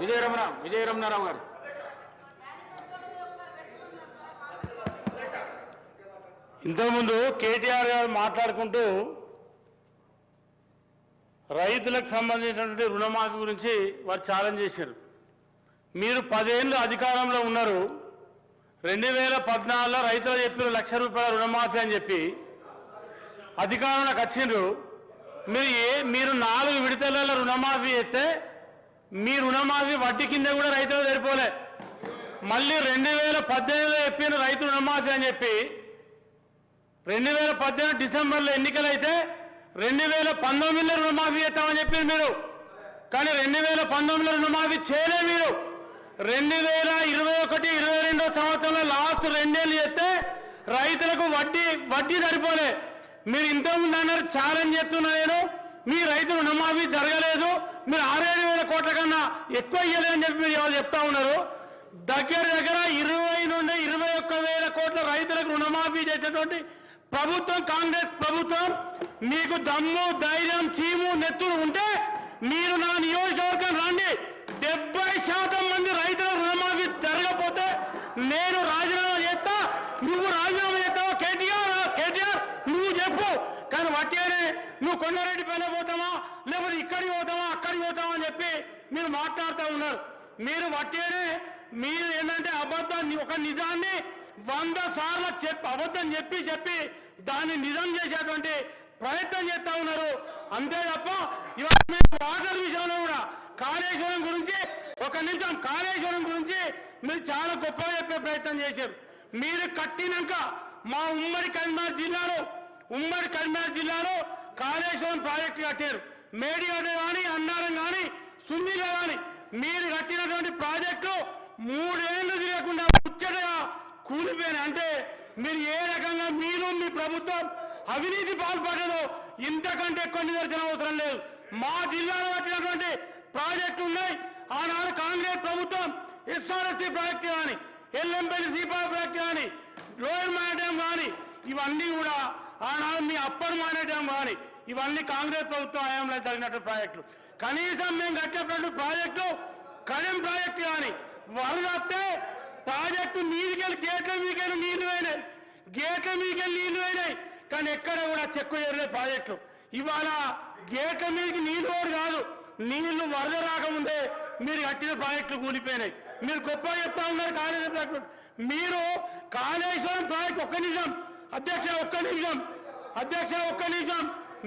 విజయరమణ విజయరమణారావు గారు. ఇంతకుముందు కేటీఆర్ గారు మాట్లాడుకుంటూ రైతులకు సంబంధించినటువంటి రుణమాఫీ గురించి వారు ఛాలెంజ్ చేశారు. మీరు పదేళ్ళు అధికారంలో ఉన్నారు. రెండు వేల పద్నాలుగులో రైతులు చెప్పిన లక్ష రూపాయల రుణమాఫీ అని చెప్పి. అధికారంలోకి వచ్చిండ్రు. మీరు ఏ మీరు నాలుగు విడతలలో రుణమాఫీ అయితే మీ రుణమాఫీ వడ్డీ కింద కూడా రైతులు సరిపోలే. మళ్ళీ రెండు వేల పద్దెనిమిదిలో చెప్పిన రైతు రుణమాఫీ అని చెప్పి రెండు వేల పద్దెనిమిది డిసెంబర్లో ఎన్నికలు అయితే రెండు వేల పంతొమ్మిదిలో రుణమాఫీ చేస్తామని చెప్పారు మీరు. కానీ రెండు వేల పంతొమ్మిదిలో రుణమాఫీ చేయలే మీరు. రెండు వేల ఇరవై ఒకటి ఇరవై రెండో సంవత్సరంలో లాస్ట్ రెండేళ్ళు చేస్తే రైతులకు వడ్డీ వడ్డీ సరిపోలే. మీరు ఇంతకుముందు అన్నారు ఛాలెంజ్ చేస్తున్నా నేను. మీ రైతు రుణమాఫీ జరగలేదు మీరు ఆరేడు వేల కోట్ల కన్నా ఎక్కువ ఇయ్యలేదని చెప్పి మీరు ఎవరు చెప్తా ఉన్నారు? దగ్గర దగ్గర ఇరవై నుండి ఇరవై ఒక్క వేల కోట్ల రైతులకు రుణమాఫీ చేసేటువంటి ప్రభుత్వం కాంగ్రెస్ ప్రభుత్వం మీకు దమ్ము ధైర్యం చీము నెత్తులు ఉంటే మీరు నా నియోజకవర్గం రండి. డెబ్బై శాతం మంది రైతుల రుణమాఫీ జరగకపోతే నేను రాజీనామా చేస్తా నువ్వు రాజీనామా చేస్తావా కేటీఆర్ కేటీఆర్ నువ్వు చెప్పు కానీ వట్టేనే నువ్వు కొండారెడ్డి పైన పోతావా? లేకపోతే ఇక్కడికి పోతావా? అక్కడికి పోతావా అని చెప్పి మీరు మాట్లాడుతూ ఉన్నారు. మీరు వట్టేనే మీరు ఏంటంటే అబద్ధాన్ని ఒక నిజాన్ని వంద సార్లు చెప్పి అబద్ధం చెప్పి చెప్పి దాన్ని నిజం చేసేటువంటి ప్రయత్నం చేస్తా ఉన్నారు. అంతే తప్ప ఇవాళ మీరు వాటర్ విషయంలో కూడా కాళేశ్వరం గురించి ఒక నిమిషం కాళేశ్వరం గురించి మీరు చాలా గొప్పగా చెప్పే ప్రయత్నం చేశారు. మీరు కట్టినాక మా ఉమ్మడి కరీంనగర్ జిల్లాలో ఉమ్మడి కరీంనగర్ జిల్లాలో కాళేశ్వరం ప్రాజెక్టు కట్టారు. మేడిగడ్డ కానీ అన్నారం కానీ సున్నిల కానీ మీరు కట్టినటువంటి ప్రాజెక్టు మూడేళ్ళు తిరగకుండా ముచ్చటగా కూలిపోయినాయి. అంటే మీరు ఏ రకంగా మీరు మీ ప్రభుత్వం అవినీతి పాల్పడదో ఇంతకంటే ఎక్కువ నిదర్శనం అవసరం లేదు. మా జిల్లాలో కట్టినటువంటి ప్రాజెక్టు ఉన్నాయి. ఆనాడు కాంగ్రెస్ ప్రభుత్వం ఎస్ఆర్ఎస్సీ ప్రాజెక్టు కానీ ఎల్ఎంపల్లి సీపా ప్రాజెక్టు కానీ లోయర్ మ్యాడమ్ కానీ ఇవన్నీ కూడా ఆనాడు మీ అప్పర్ మానేటం కానీ ఇవన్నీ కాంగ్రెస్ ప్రభుత్వం హయాంలో జరిగినట్టు ప్రాజెక్టులు. కనీసం మేము కట్టినటువంటి ప్రాజెక్టు కడెం ప్రాజెక్టు కానీ వరద వస్తే ప్రాజెక్టు మీదికెళ్ళి గేట్ల మీకెళ్ళి నీళ్ళు పోయినాయి. గేట్ల మీకెళ్ళి నీళ్ళు పోయినాయి. కానీ ఎక్కడ కూడా చెక్కు చేరలేదు ప్రాజెక్టులు. ఇవాళ గేట్ల మీదకి నీళ్ళు కూడా కాదు నీళ్ళు వరద రాకముందే మీరు కట్టిన ప్రాజెక్టులు కూలిపోయినాయి. మీరు గొప్ప చెప్తా ఉన్నారు కాళేశ్వరం మీరు కాళేశ్వరం ప్రాజెక్టు ఒక్క నిమిషం అధ్యక్ష ఒక్క నిమిషం. అధ్యక్ష ఒక్క నిమిషం.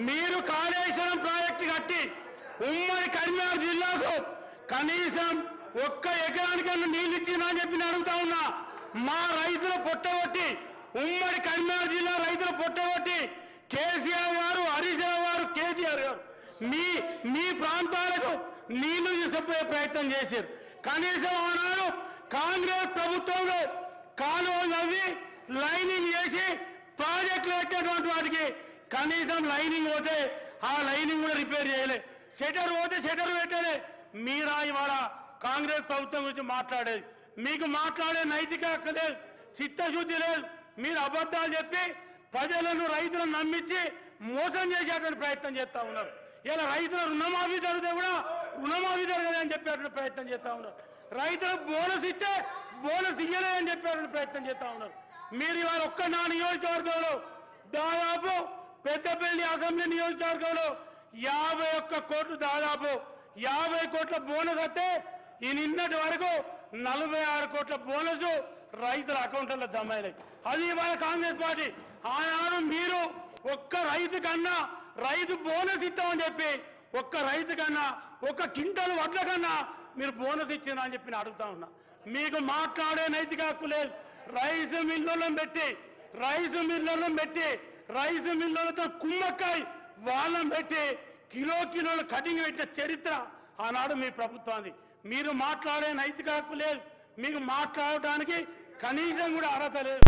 మీరు కాళేశ్వరం ప్రాజెక్టు కట్టి ఉమ్మడి కరీంనగర్ జిల్లాకు కనీసం ఒక్క ఎకరానికన్నా నీళ్ళు ఇచ్చిందా అని చెప్పి అడుగుతా ఉన్నా. మా రైతుల పొట్టగొట్టి ఉమ్మడి కరీంనగర్ జిల్లా రైతుల పొట్టగొట్టి కేసీఆర్ గారు హరీష్ గారు కేసీఆర్ గారు మీ మీ ప్రాంతాలకు నీళ్ళు తీసుకుపోయే ప్రయత్నం చేశారు. కనీసం ఆనాడు కాంగ్రెస్ ప్రభుత్వంలో కాలువలు నవ్వి లైనింగ్ చేసి ప్రాజెక్టులు పెట్టేటువంటి వాటికి కనీసం లైనింగ్ పోతే ఆ లైనింగ్ కూడా రిపేర్ చేయలే. షటర్ పోతే షటర్ పెట్టలే. మీరా ఇవాళ కాంగ్రెస్ ప్రభుత్వం గురించి మాట్లాడేది. మీకు మాట్లాడే నైతిక హక్కు లేదు చిత్తశుద్ధి లేదు. మీరు అబద్ధాలు చెప్పి ప్రజలను రైతులను నమ్మించి మోసం చేసేటువంటి ప్రయత్నం చేస్తా ఉన్నారు. ఇలా రైతుల రుణమాఫీ జరిగితే కూడా రుణమాఫీ జరగదని చెప్పేటువంటి ప్రయత్నం చేస్తా ఉన్నారు. రైతులకు బోనస్ ఇస్తే బోనస్ ఇయ్యలేదని చెప్పేటువంటి ప్రయత్నం చేస్తా ఉన్నారు. మీరు ఇవాళ ఒక్క నా నియోజకవర్గంలో? దాదాపు పెద్దపల్లి అసెంబ్లీ నియోజకవర్గంలో యాభై ఒక్క కోట్లు దాదాపు యాభై కోట్ల బోనస్ అయితే ఈ నిన్నటి వరకు నలభై ఆరు కోట్ల బోనస్ రైతుల అకౌంట్లలో జమ అయినాయి. అది ఇవాళ కాంగ్రెస్ పార్టీ. ఆనాడు మీరు ఒక్క రైతు కన్నా రైతు బోనస్ ఇస్తామని చెప్పి ఒక్క రైతు కన్నా ఒక్క కింటలు వడ్ల కన్నా మీరు బోనస్ ఇచ్చిందా అని చెప్పి నేను అడుగుతా ఉన్నా. మీకు మాట్లాడే నైతిక హక్కు లేదు. రైస్ మిల్లులను పెట్టి రైస్ మిల్లులను పెట్టి రైస్ మిల్లులతో కుమ్మక్కాయి వాళ్ళని పెట్టి కిలో కిలోలు కటింగ్ పెట్టిన చరిత్ర ఆనాడు మీ ప్రభుత్వాన్ని మీరు మాట్లాడే నైతిక హక్కు లేదు. మీకు మాట్లాడటానికి కనీసం కూడా అర్హత లేదు.